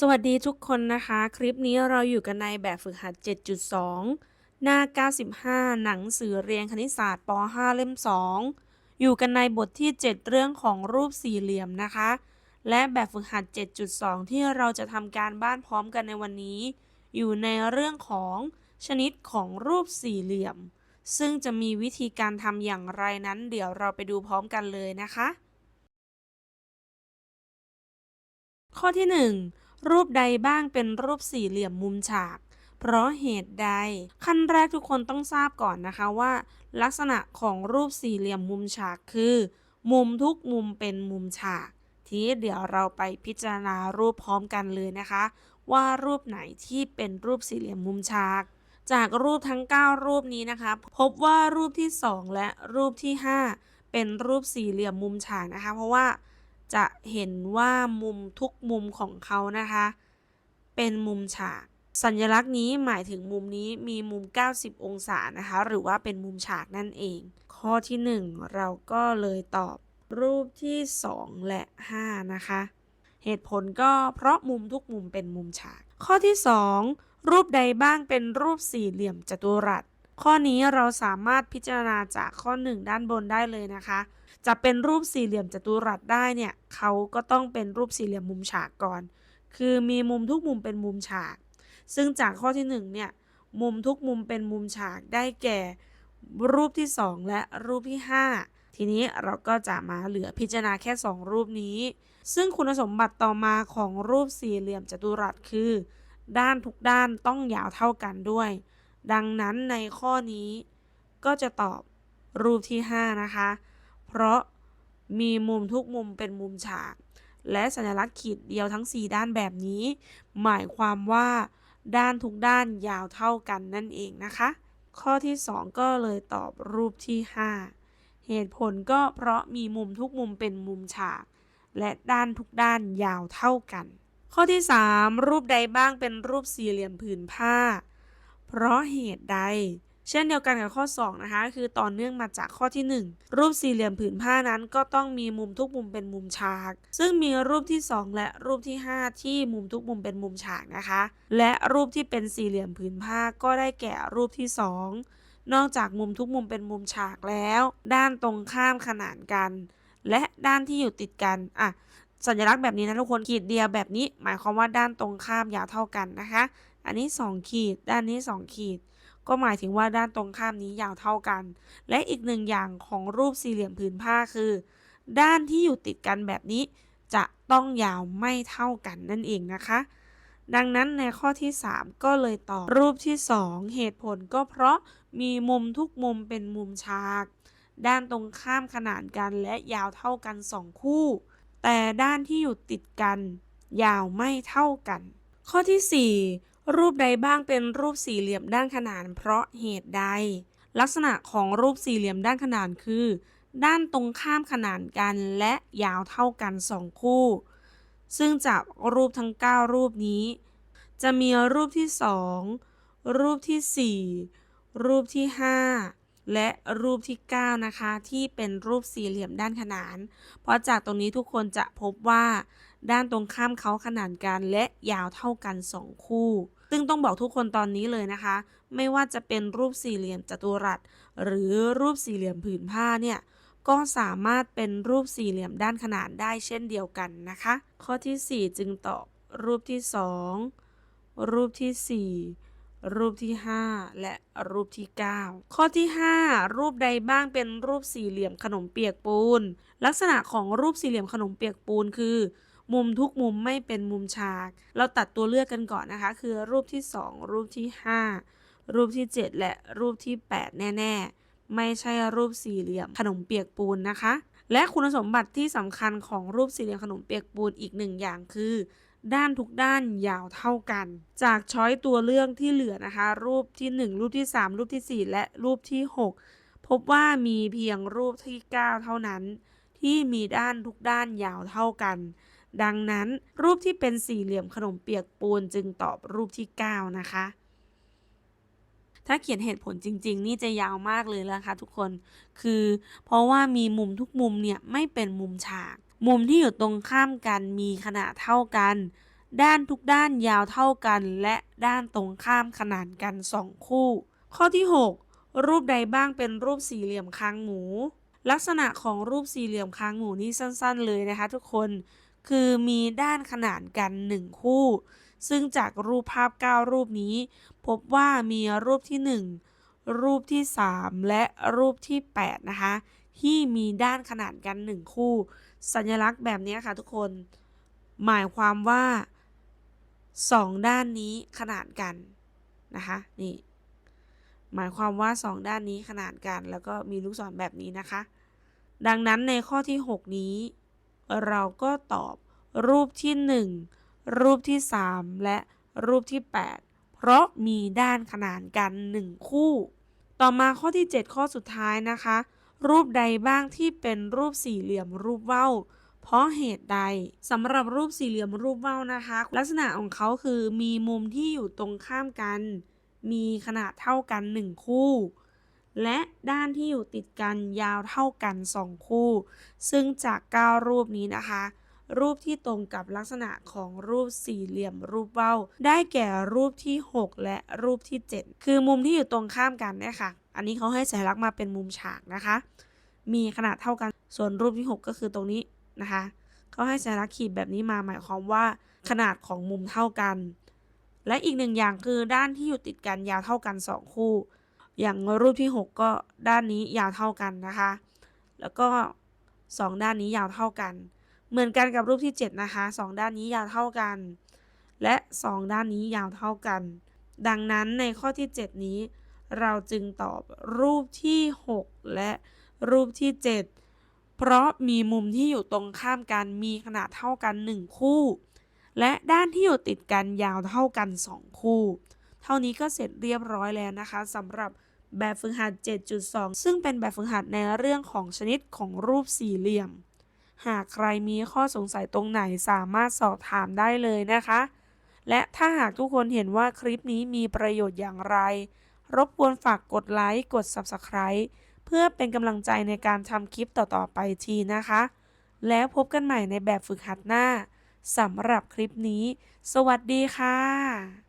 สวัสดีทุกคนนะคะ คลิปนี้เราอยู่กันในแบบฝึกหัด 7.2 หน้า 95 หนังสือเรียนคณิตศาสตร์ป .5 เล่ม 2 อยู่กันในบทที่ 7 เรื่องของรูปสี่เหลี่ยมนะคะ และแบบฝึกหัด 7.2 ที่เราจะทำการบ้านพร้อมกันในวันนี้ อยู่ในเรื่องของชนิดของรูปสี่เหลี่ยม ซึ่งจะมีวิธีการทำอย่างไรนั้น เดี๋ยวเราไปดูพร้อมกันเลยนะคะ ข้อที่ 1 รูปใดบ้างเป็นรูปสี่เหลี่ยมมุมฉาก เพราะเหตุใด ขั้นแรกทุกคนต้องทราบก่อนนะคะว่า ลักษณะของรูปสี่เหลี่ยมมุมฉากคือ มุมทุกมุมเป็นมุมฉาก ทีเดี๋ยวเราไปพิจารณารูปพร้อมกันเลยนะคะ ว่ารูปไหนที่เป็นรูปสี่เหลี่ยมมุมฉาก จากรูปทั้ง 9 รูปนี้นะคะ พบว่ารูปที่ 2 และรูปที่ 5 เป็นรูปสี่เหลี่ยมมุมฉากนะคะ เพราะว่า จะเห็นว่ามุมทุกมุมของเขานะคะ เป็นมุมฉาก สัญลักษณ์นี้หมายถึงมุมนี้มีมุม 90 องศานะคะ หรือว่าเป็นมุมฉากนั่นเอง ข้อที่ 1 เราก็เลยตอบรูปที่ 2 และ 5 นะคะ เหตุผลก็เพราะมุมทุกมุมเป็นมุมฉาก ข้อที่ 2 รูปใดบ้างเป็นรูปสี่เหลี่ยมจัตุรัส ข้อนี้เราสามารถพิจารณาจากข้อ 1 ด้านบนได้เลยนะคะ จะเป็นรูปสี่เหลี่ยมจัตุรัสได้เนี่ยเขาก็ต้องเป็นรูปสี่เหลี่ยมมุมฉากก่อน คือมีมุมทุกมุมเป็นมุมฉาก ซึ่งจากข้อที่1เนี่ยมุมทุกมุมเป็นมุมฉากได้แก่ รูปที่ 2 และรูปที่ 5 ทีนี้เราก็จะมาเหลือพิจารณาแค่ 2 รูปนี้ ซึ่งคุณสมบัติต่อมาของรูปสี่เหลี่ยมจัตุรัสคือ ด้านทุกด้านต้องยาวเท่ากันด้วย ดังนั้นในข้อนี้ก็จะตอบรูปที่ 5 นะคะ เพราะมีมุมทุกมุมเป็นมุมฉาก และสัญลักษณ์ขีดเดียวทั้ง 4 ด้านแบบนี้ หมายความว่าด้านทุกด้านยาวเท่ากันนั่นเองนะคะ ข้อที่ 2 ก็เลยตอบรูปที่ 5 เหตุผลก็เพราะมีมุมทุกมุมเป็นมุมฉาก และด้านทุกด้านยาวเท่ากัน ข้อที่ 3 รูปใดบ้างเป็นรูปสี่เหลี่ยมผืนผ้า เพราะเหตุใด เช่นเดียวกันกับข้อ 2 นะคะ คือต่อเนื่องมาจากข้อที่ 1 รูปสี่เหลี่ยมผืนผ้านั้นก็ต้องมีมุมทุกมุมเป็นมุมฉาก ซึ่งมีรูปที่ 2 และรูปที่ 5 ที่มุมทุกมุมเป็นมุมฉากนะคะ และรูปที่เป็นสี่เหลี่ยมผืนผ้าก็ได้แก่รูปที่ 2 นอกจากมุมทุกมุมเป็นมุมฉากแล้ว ด้านตรงข้ามขนานกัน และด้านที่อยู่ติดกันอะสัญลักษณ์แบบนี้นะทุกคนขีดเดียวแบบนี้ หมายความว่าด้านตรงข้ามยาวเท่ากันนะคะ อันนี้ 2 ขีด ด้านนี้ 2 ขีด ก็หมายถึงว่าด้านตรงข้ามนี้ยาวเท่ากัน และอีกหนึ่งอย่างของรูปสี่เหลี่ยมผืนผ้าคือ ด้านที่อยู่ติดกันแบบนี้ จะต้องยาวไม่เท่ากันนั่นเองนะคะ ดังนั้นในข้อที่ 3 ก็เลยตอบรูปที่ 2 เหตุผลก็เพราะมีมุมทุกมุมเป็นมุมฉาก ด้านตรงข้ามขนานกันและยาวเท่ากัน 2 คู่ แต่ด้านที่อยู่ติดกัน ยาวไม่เท่ากัน ข้อที่ 4 รูปใดบ้างเป็นรูปสี่เหลี่ยมด้านขนาน เพราะเหตุใด ลักษณะของรูปสี่เหลี่ยมด้านขนานคือ ด้านตรงข้ามขนานกันและยาวเท่ากัน2คู่ ซึ่งจากรูปทั้ง 9 รูปนี้ จะมีรูปที่ 2 รูปที่ 4 รูปที่ 5 และรูปที่ 9 นะคะ ที่เป็นรูปสี่เหลี่ยมด้านขนาน เพราะจากตรงนี้ทุกคนจะพบว่าด้านตรงข้ามเขาขนานกันและยาวเท่ากัน 2 คู่ ซึ่งต้องบอกทุกคนตอนนี้เลยนะคะ ไม่ว่าจะเป็นรูปสี่เหลี่ยมจัตุรัส หรือรูปสี่เหลี่ยมผืนผ้าเนี่ยก็สามารถเป็นรูปสี่เหลี่ยมด้านขนานได้เช่นเดียวกันนะคะ ข้อที่ 4 จึงตอบรูปที่ 2 รูปที่ 4 รูปที่ 5 และรูปที่ 9 ข้อที่ 5 รูปใดบ้างเป็นรูปสี่เหลี่ยมขนมเปียกปูน ลักษณะของรูปสี่เหลี่ยมขนมเปียกปูนคือ มุมทุกมุมไม่เป็นมุมฉาก เราตัดตัวเลือกกันก่อนนะคะ คือรูปที่ 2 รูปที่ 5 รูปที่ 7 และรูปที่ 8 แน่ ๆ ไม่ใช่รูปสี่เหลี่ยมขนมเปียกปูนนะคะ และคุณสมบัติที่สำคัญของรูปสี่เหลี่ยมขนมเปียกปูนอีกหนึ่งอย่างคือด้านทุกด้านยาวเท่ากัน จากช้อยตัวเลือกที่เหลือนะคะ รูปที่ 1 รูปที่ 3 รูปที่ 4 และรูปที่ 6 พบว่ามีเพียงรูปที่ 9 เท่านั้น ที่มีด้านทุกด้านยาวเท่ากัน ดังนั้นรูปที่เป็นสี่เหลี่ยมขนมเปียกปูนจึงตอบรูปที่ 9 นะคะ ถ้าเขียนเหตุผลจริง ๆ นี่จะยาวมากเลยนะคะทุกคน คือเพราะว่ามีมุมทุกมุมเนี่ยไม่เป็นมุมฉาก มุมที่อยู่ตรงข้ามกันมีขนาดเท่ากัน ด้านทุกด้านยาวเท่ากัน และด้านตรงข้ามขนานกัน 2 คู่ ข้อที่ 6 รูปใดบ้างเป็นรูปสี่เหลี่ยมคางหมูลักษณะของรูปสี่เหลี่ยมคางหมูนี่สั้น ๆ เลยนะคะทุกคน คือมีด้านขนานกัน 1 คู่ ซึ่งจากรูปภาพ 9 รูปนี้ พบว่ามีรูปที่ 1 รูปที่ 3 และรูปที่ 8 นะคะ ที่มีด้านขนานกัน 1 คู่ สัญลักษณ์แบบนี้ค่ะทุกคน หมายความว่า 2 ด้านนี้ขนานกันนะคะนี่หมายความว่า 2 ด้านนี้ขนานกัน แล้วก็มีลูกศรแบบนี้นะคะ ดังนั้นในข้อที่ 6 นี้ เราก็ตอบรูปที่ 1 รูปที่ 3 และรูปที่ 8 เพราะมีด้านขนานกัน 1 คู่ ต่อมาข้อที่ 7 ข้อสุดท้ายนะคะ รูปใดบ้างที่เป็นรูปสี่เหลี่ยมรูปว่าวเพราะเหตุใดสำหรับรูปสี่เหลี่ยมรูปว่าวนะคะ ลักษณะของเขาคือมีมุมที่อยู่ตรงข้ามกัน มีขนาดเท่ากัน 1 คู่ และด้านที่อยู่ติดกันยาวเท่ากัน 2 คู่ ซึ่งจาก 9 รูปนี้นะคะ รูปที่ตรงกับลักษณะของรูปสี่เหลี่ยมรูปว่าได้แก่รูปที่ 6 และรูปที่ 7 คือมุมที่อยู่ตรงข้ามกันเนี่ยค่ะ อันนี้เขาให้สัญลักษณ์มาเป็นมุมฉากนะคะ มีขนาดเท่ากัน ส่วนรูปที่ 6 ก็คือตรงนี้นะคะเขาให้สัญลักษณ์ขีดแบบนี้มาหมายความว่าขนาดของมุมเท่ากัน และอีกหนึ่งอย่างคือด้านที่อยู่ติดกันยาวเท่ากัน 2 คู่ อย่างรูปที่ 6 ก็ด้านนี้ยาวเท่ากันนะคะ แล้วก็ 2 ด้านนี้ยาวเท่ากัน เหมือนกันกับรูปที่ 7 นะคะ 2 ด้านนี้ยาวเท่ากัน และ 2 ด้านนี้ยาวเท่ากัน ดังนั้นในข้อที่ 7 นี้ เราจึงตอบรูปที่ 6 และรูปที่ 7 เพราะมีมุมที่อยู่ตรงข้ามกันมีขนาดเท่ากัน 1 คู่ และด้านที่อยู่ติดกันยาวเท่ากัน 2 คู่ เท่านี้ก็เสร็จเรียบร้อยแล้วนะคะสำหรับ แบบฝึกหัด 7.2 ซึ่งเป็นแบบฝึกหัดในเรื่องของชนิดของรูปสี่เหลี่ยม หากใครมีข้อสงสัยตรงไหนสามารถสอบถามได้เลยนะคะ และถ้าหากทุกคนเห็นว่าคลิปนี้มีประโยชน์อย่างไร รบกวนฝากกดไลค์กด Subscribe เพื่อเป็นกำลังใจในการทำคลิปต่อๆไปทีนะคะ แล้วพบกันใหม่ในแบบฝึกหัดหน้าสำหรับคลิปนี้ สวัสดีค่ะ